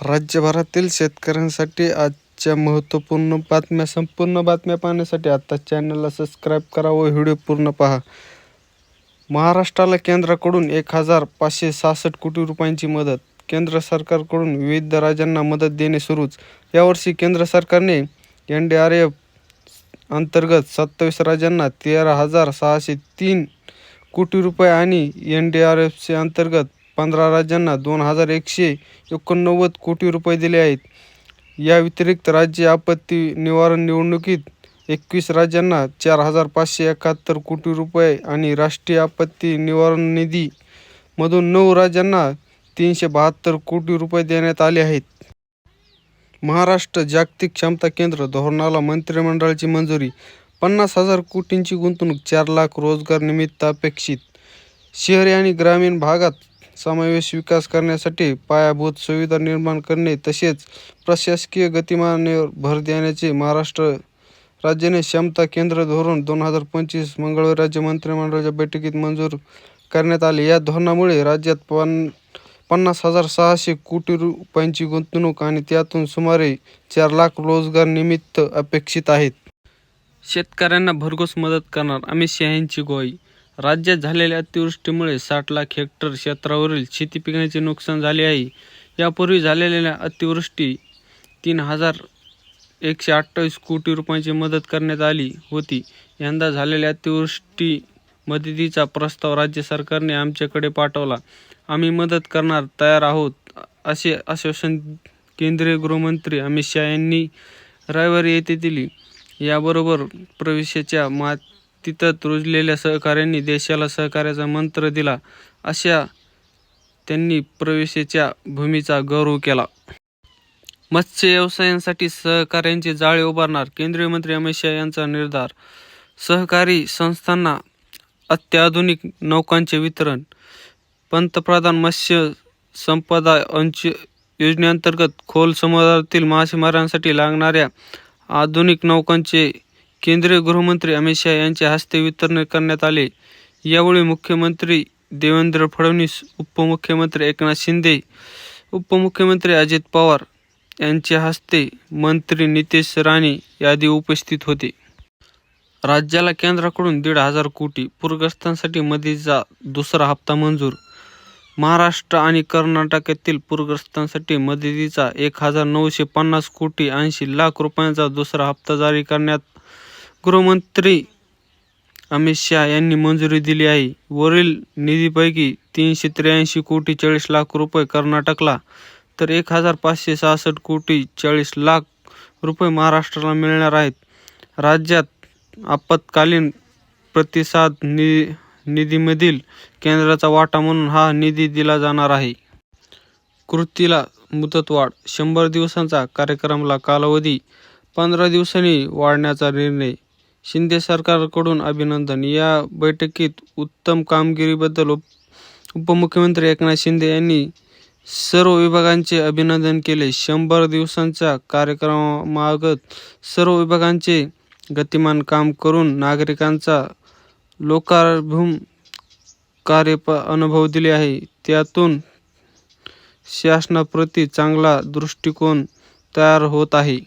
राज्यभरातील शेतकऱ्यांसाठी आजच्या महत्त्वपूर्ण बातम्या संपूर्ण बातम्या पाहण्यासाठी आता चॅनलला सबस्क्राईब करा व व्हिडिओ पूर्ण पहा. महाराष्ट्राला केंद्राकडून एक हजार पाचशे सहासष्ट कोटी रुपयांची मदत केंद्र सरकारकडून विविध राज्यांना मदत देणे सुरूच. यावर्षी केंद्र सरकारने एन डी आर एफ अंतर्गत सत्तावीस राज्यांना तेरा हजार सहाशे तीन कोटी रुपये आणि एन डी आर एफचे अंतर्गत पंधरा राज्यांना दोन हजार एकशे एकोणनव्वद कोटी रुपये दिले आहेत. या व्यतिरिक्त राज्य आपत्ती निवारण निवडणुकीत एकवीस राज्यांना चार हजार पाचशे एकाहत्तर कोटी रुपये आणि राष्ट्रीय आपत्ती निवारण निधी मधून नऊ राज्यांना तीनशे बहात्तर कोटी रुपये देण्यात आले आहेत. महाराष्ट्र जागतिक क्षमता केंद्र धोरणाला मंत्रिमंडळाची मंजुरी पन्नास हजार कोटींची गुंतवणूक चार लाख रोजगार निमित्त अपेक्षित शहरी आणि ग्रामीण भागात समावेश विकास करण्यासाठी पायाभूत सुविधा निर्माण करणे तसेच प्रशासकीय गतिमानेवर भर देण्याचे महाराष्ट्र राज्याने क्षमता केंद्र धोरण दोन हजार पंचवीस मंगळवारी राज्य मंत्रिमंडळाच्या बैठकीत मंजूर करण्यात आले. या धोरणामुळे राज्यात पन पन्नास हजार सहाशे कोटी रुपयांची गुंतवणूक आणि त्यातून सुमारे चार लाख रोजगार निमित्त अपेक्षित आहेत. शेतकऱ्यांना भरघोस मदत करणार अमित शहा यांची ग्वाही राज्यात झालेल्या अतिवृष्टीमुळे साठ लाख हेक्टर क्षेत्रावरील शेती पिकांचे नुकसान झाले आहे. यापूर्वी झालेल्या अतिवृष्टी तीन हजार एकशे अठ्ठावीस कोटी रुपयांची मदत करण्यात आली होती. यंदा झालेल्या अतिवृष्टी मदतीचा प्रस्ताव राज्य सरकारने आमच्याकडे पाठवला. आम्ही मदत करणार तयार आहोत असे आश्वासन केंद्रीय गृहमंत्री अमित शहा यांनी रविवारी येथे दिली. याबरोबर प्रवेशाच्या तिथं रुजलेल्या सहकाऱ्यांनी देशाला सहकार्याचा मंत्र दिला. अशा त्यांनी प्रवेशाच्या भूमीचा गौरव केला. मत्स्य व्यवसायांसाठी सहकार्यांचे जाळे उभारणार केंद्रीय मंत्री अमित शहा यांचा निर्धार. सहकारी संस्थांना अत्याधुनिक नौकांचे वितरण. पंतप्रधान मत्स्य संपदा अंश योजनेअंतर्गत खोल समुद्रातील मासेमारांसाठी लागणाऱ्या आधुनिक नौकांचे केंद्रीय गृहमंत्री अमित शहा यांच्या हस्ते वितरण करण्यात आले. यावेळी मुख्यमंत्री देवेंद्र फडणवीस उपमुख्यमंत्री एकनाथ शिंदे उपमुख्यमंत्री अजित पवार यांच्या हस्ते मंत्री नितेश राणे यादी उपस्थित होते. राज्याला केंद्राकडून दीड हजार कोटी पूरग्रस्तांसाठी मदतीचा दुसरा हप्ता मंजूर. महाराष्ट्र आणि कर्नाटकातील पूरग्रस्तांसाठी मदतीचा एक हजार नऊशे पन्नास कोटी ऐंशी लाख रुपयांचा दुसरा हप्ता जारी करण्यात गृहमंत्री अमित शहा यांनी मंजुरी दिली आहे. वरील निधीपैकी तीनशे त्र्याऐंशी कोटी चाळीस लाख रुपये कर्नाटकला तर एक हजार पाचशे सहासष्ट कोटी चाळीस लाख रुपये महाराष्ट्राला मिळणार आहेत. राज्यात आपत्कालीन प्रतिसाद नि निधीमधील केंद्राचा वाटा म्हणून हा निधी दिला जाणार आहे. कृतीला मुदतवाढ शंभर दिवसांचा कार्यक्रमाला कालावधी पंधरा दिवसांनी वाढण्याचा निर्णय शिंदे सरकारकडून अभिनंदन. या बैठकीत उत्तम कामगिरीबद्दल उप उपमुख्यमंत्री एकनाथ शिंदे यांनी सर्व विभागांचे अभिनंदन केले. शंभर दिवसांच्या कार्यक्रमामागत सर्व विभागांचे गतिमान काम करून नागरिकांचा लोकार्भूम कार्य अनुभव दिले आहे. त्यातून शासनाप्रती चांगला दृष्टिकोन तयार होत आहे.